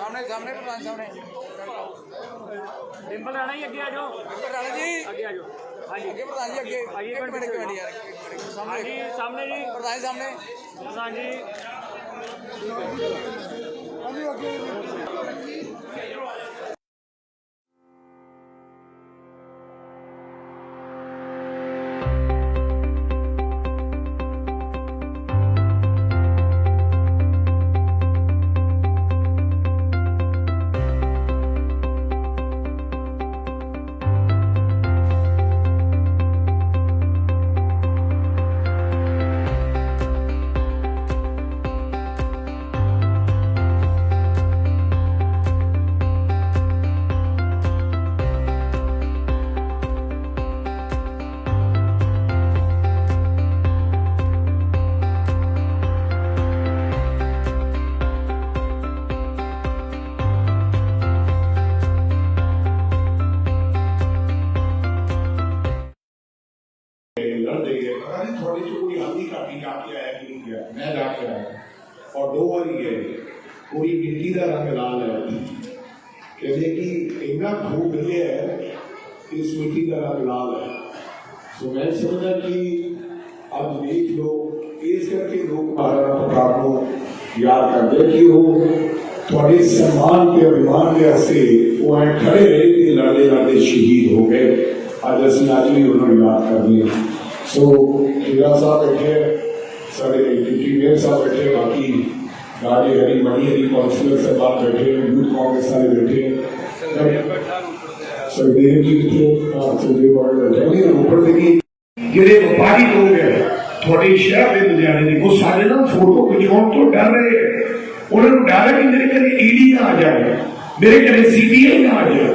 ਸਾਹਮਣੇ ਸਾਹਮਣੇ ਪ੍ਰਧਾਨ ਜੀ, ਸਾਹਮਣੇ ਡਿੰਪਲ ਰਾਣਾ ਹੀ ਅੱਗੇ ਆ ਜਾਓ ਪ੍ਰਧਾਨ ਜੀ ਅੱਗੇ ਆ ਜਾਓ ਹਾਂਜੀ ਅੱਗੇ ਪ੍ਰਧਾਨ ਜੀ ਅੱਗੇ ਆਈਏ ਇੱਕ ਮਿੰਟ ਇੱਕ ਮਿੰਟ ਯਾਰ ਇੱਕ ਮਿੰਟ ਸਾਹਮਣੇ ਹਾਂਜੀ ਸਾਹਮਣੇ ਜੀ ਪ੍ਰਧਾਨ ਜੀ ਸਾਹਮਣੇ ਪ੍ਰਧਾਨ ਜੀ لڑ رہی شہید ہو گئے۔ ਅੱਜ ਅਸੀਂ ਅੱਜ ਵੀ ਉਹਨਾਂ ਨੂੰ ਯਾਦ ਕਰਦੇ ਹਾਂ ਸੋ ਹੀਰਾ ਸਾਹਿਬ ਬੈਠੇ ਹੈ, ਸਾਡੇ ਡਿਪਟੀ ਮੇਅਰ ਸਾਹਿਬ ਬੈਠੇ ਹੈ, ਬਾਕੀ ਰਾਜੇ ਹਰੀ ਮਣੀ ਹਰੀ ਕੌਂਸਲਰ ਸਾਹਿਬਾਨ ਬੈਠੇ ਹੈ, ਯੂਥ ਕਾਂਗਰਸ ਵਾਲੇ ਬੈਠੇ ਹੈ। ਸਰਦੇਵ ਜੀ ਕਿਥੇ ਹਾਂ ਸਰਦੇਵ ਵਾਲੇ ਬੈਠੇ ਨੇ ਉੱਪਰ ਦੇ ਕੀ ਜਿਹੜੇ ਵਪਾਰੀ ਲੋਕ ਹੈ ਤੁਹਾਡੇ ਸ਼ਹਿਰ ਦੇ ਲੁਧਿਆਣੇ ਦੇ ਉਹ ਸਾਡੇ ਨਾਲ ਫੋਟੋ ਖਿਚਾਉਣ ਤੋਂ ਡਰ ਰਹੇ ਹੈ। ਉਹਨਾਂ ਨੂੰ ਡਰ ਹੈ ਕਿ ਮੇਰੇ ਘਰੇ ਈਡੀ ਨਾ ਆ ਜਾਏ ਮੇਰੇ ਘਰੇ ਸੀਬੀਆਈ ਨਾ ਆ ਜਾਏ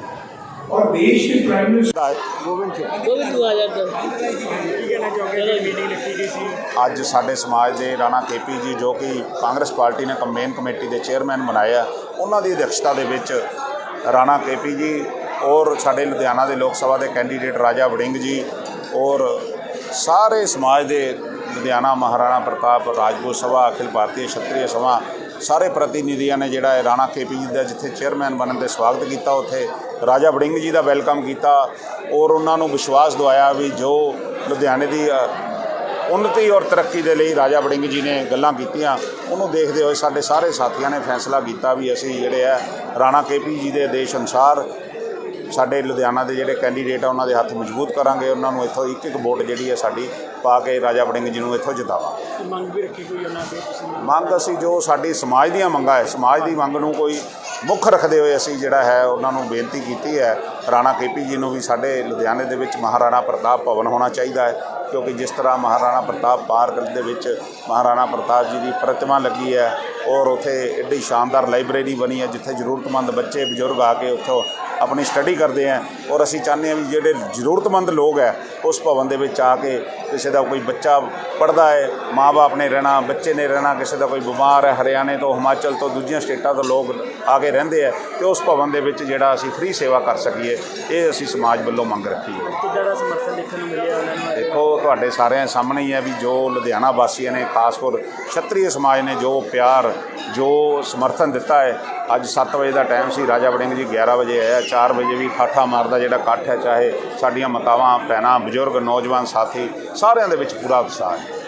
ਔਰ ਦੇਸ਼ ਦੇ ਪ੍ਰਾਈਮ ਮਿਨਿਸਟਰ ਚਲੋ ਮੀਟਿੰਗ ਲਿਖੀ ਗਈ ਸੀ ਅੱਜ ਸਾਡੇ ਸਮਾਜ ਦੇ ਰਾਣਾ ਕੇਪੀ ਜੀ ਜੋ ਕਿ ਕਾਂਗਰਸ ਪਾਰਟੀ ਨੇ ਕੰਪੇਨ ਕਮੇਟੀ ਦੇ ਚੇਅਰਮੈਨ ਬਣਾਇਆ ਉਹਨਾਂ ਦੀ ਅਧਿਕਸ਼ਤਾ ਦੇ ਵਿੱਚ ਰਾਣਾ ਕੇਪੀ ਜੀ ਔਰ ਸਾਡੇ ਲੁਧਿਆਣਾ ਦੇ ਲੋਕ ਸਭਾ ਦੇ ਕੈਂਡੀਡੇਟ ਰਾਜਾ ਵੜਿੰਗ ਜੀ ਔਰ ਸਾਰੇ ਸਮਾਜ ਦੇ ਲੁਧਿਆਣਾ ਮਹਾਰਾਣਾ ਪ੍ਰਤਾਪ ਰਾਜਪੂਤ ਸਭਾ ਅਖਿਲ ਭਾਰਤੀ ਛਤਰੀ ਸਭਾ ਸਾਰੇ ਪ੍ਰਤੀਨਿਧੀਆਂ ਨੇ ਜਿਹੜਾ ਹੈ ਰਾਣਾ ਕੇਪੀ ਜੀ ਦਾ ਜਿੱਥੇ ਚੇਅਰਮੈਨ ਬਣਨ ਦੇ ਸਵਾਗਤ ਕੀਤਾ ਉੱਥੇ। ਰਾਜਾ ਵੜਿੰਗ ਜੀ ਦਾ ਵੈਲਕਮ ਕੀਤਾ ਔਰ ਉਹਨਾਂ ਨੂੰ ਵਿਸ਼ਵਾਸ ਦਿਵਾਇਆ ਵੀ ਜੋ ਲੁਧਿਆਣੇ ਦੀ ਉન્નਤੀ ਔਰ ਤਰੱਕੀ ਦੇ ਲਈ ਰਾਜਾ ਵੜਿੰਗ ਜੀ ਨੇ ਗੱਲਾਂ ਕੀਤੀਆਂ ਉਹਨੂੰ ਦੇਖਦੇ ਹੋਏ ਸਾਡੇ ਸਾਰੇ ਸਾਥੀਆਂ ਨੇ ਫੈਸਲਾ ਕੀਤਾ ਵੀ ਅਸੀਂ ਜਿਹੜੇ ਆ ਰਾਣਾ ਕੇਪੀ ਜੀ ਦੇ ਆਦੇਸ਼ ਅਨੁਸਾਰ ਸਾਡੇ ਲੁਧਿਆਣਾ ਦੇ ਜਿਹੜੇ ਕੈਂਡੀਡੇਟ ਆ ਉਹਨਾਂ ਦੇ ਹੱਥ ਮਜ਼ਬੂਤ ਕਰਾਂਗੇ ਉਹਨਾਂ ਨੂੰ ਇੱਥੋਂ ਇੱਕ ਇੱਕ ਵੋਟ ਜਿਹੜੀ ਹੈ ਸਾਡੀ ਪਾ ਕੇ ਰਾਜਾ ਵੜਿੰਗ ਜੀ ਨੂੰ ਇੱਥੋਂ ਜਿਤਾਵਾਂਗੇ। ਮੰਗ ਵੀ ਰੱਖੀ ਕੋਈ ਉਹਨਾਂ ਤੁਸੀਂ ਮੰਗ ਅਸੀਂ ਜੋ ਸਾਡੀ ਸਮਾਜ ਦੀਆਂ ਮੰਗਾਂ ਹੈ ਸਮਾਜ ਦੀ ਮੰਗ ਨੂੰ ਕੋਈ ਮੁੱਖ ਰੱਖਦੇ ਹੋਏ ਅਸੀਂ ਜਿਹੜਾ ਹੈ ਉਹਨਾਂ ਨੂੰ ਬੇਨਤੀ ਕੀਤੀ ਹੈ, ਰਾਣਾ ਕੇਪੀ ਜੀ ਨੂੰ ਵੀ ਸਾਡੇ ਲੁਧਿਆਣੇ ਦੇ ਵਿੱਚ ਮਹਾਰਾਣਾ ਪ੍ਰਤਾਪ ਭਵਨ ਹੋਣਾ ਚਾਹੀਦਾ ਹੈ, ਕਿਉਂਕਿ ਜਿਸ ਤਰ੍ਹਾਂ ਮਹਾਰਾਣਾ ਪ੍ਰਤਾਪ ਪਾਰਕ ਦੇ ਵਿੱਚ ਮਹਾਰਾਣਾ ਪ੍ਰਤਾਪ ਜੀ ਦੀ ਪ੍ਰਤਿਮਾ ਲੱਗੀ ਹੈ, ਔਰ ਉੱਥੇ ਐਡੀ ਸ਼ਾਨਦਾਰ ਲਾਇਬ੍ਰੇਰੀ ਬਣੀ ਹੈ, ਜਿੱਥੇ ਜ਼ਰੂਰਤਮੰਦ ਬੱਚੇ, ਬਜ਼ੁਰਗ ਆ ਕੇ ਉੱਥੋਂ ਆਪਣੀ ਸਟੱਡੀ ਕਰਦੇ ਹੈ ਔਰ ਅਸੀਂ ਚਾਹੁੰਦੇ ਹਾਂ ਵੀ ਜਿਹੜੇ ਜ਼ਰੂਰਤਮੰਦ ਲੋਕ ਹੈ ਉਸ ਭਵਨ ਦੇ ਵਿੱਚ ਆ ਕੇ ਕਿਸੇ ਦਾ ਕੋਈ ਬੱਚਾ ਪੜਦਾ ਹੈ ਮਾਂ-ਬਾਪ ਨੇ ਰਹਿਣਾ ਬੱਚੇ ਨੇ ਰਹਿਣਾ ਕਿਸੇ ਦਾ ਕੋਈ ਬਿਮਾਰ ਹੈ ਹਰਿਆਣੇ ਤੋਂ ਹਿਮਾਚਲ ਤੋਂ ਦੂਜੀਆਂ ਸਟੇਟਾਂ ਤੋਂ ਲੋਕ ਆ ਕੇ ਰਹਿੰਦੇ ਹੈ ਤੇ ਉਸ ਭਵਨ ਦੇ ਵਿੱਚ ਜਿਹੜਾ ਅਸੀਂ ਫ੍ਰੀ ਸੇਵਾ ਕਰ ਸਕੀਏ ਇਹ ਅਸੀਂ ਸਮਾਜ ਵੱਲੋਂ ਮੰਗ ਰੱਖੀ ਹੈ। ਕਿੱਦਾਂ ਦਾ ਸਮਰਥਨ ਦੇਖਣ ਨੂੰ ਮਿਲਿਆ ਉਹਨਾਂ ਨੂੰ? ਦੇਖੋ ਤੁਹਾਡੇ ਸਾਰਿਆਂ ਸਾਹਮਣੇ ਹੀ ਹੈ ਵੀ ਜੋ ਲੁਧਿਆਣਾ ਵਾਸੀਆਂ ਨੇ ਖਾਸ ਕਰ ਛਤਰੀ ਸਮਾਜ ਨੇ ਜੋ ਪਿਆਰ ਜੋ ਸਮਰਥਨ ਦਿੱਤਾ ਹੈ ਅੱਜ 7 ਵਜੇ ਦਾ ਟਾਈਮ ਸੀ, ਰਾਜਾ ਵੜਿੰਗ ਜੀ 11 ਵਜੇ ਆਇਆ 4 ਵਜੇ ਵੀ ਠਾਠਾ ਮਾਰਦਾ ਜਿਹੜਾ ਇਕੱਠ ਹੈ, ਚਾਹੇ ਸਾਡੀਆਂ ਮਾਤਾਵਾਂ, ਭੈਣਾਂ, ਬਜ਼ੁਰਗ, ਨੌਜਵਾਨ ਸਾਥੀ, ਸਾਰਿਆਂ ਦੇ ਵਿੱਚ ਪੂਰਾ ਉਤਸ਼ਾਹ ਹੈ।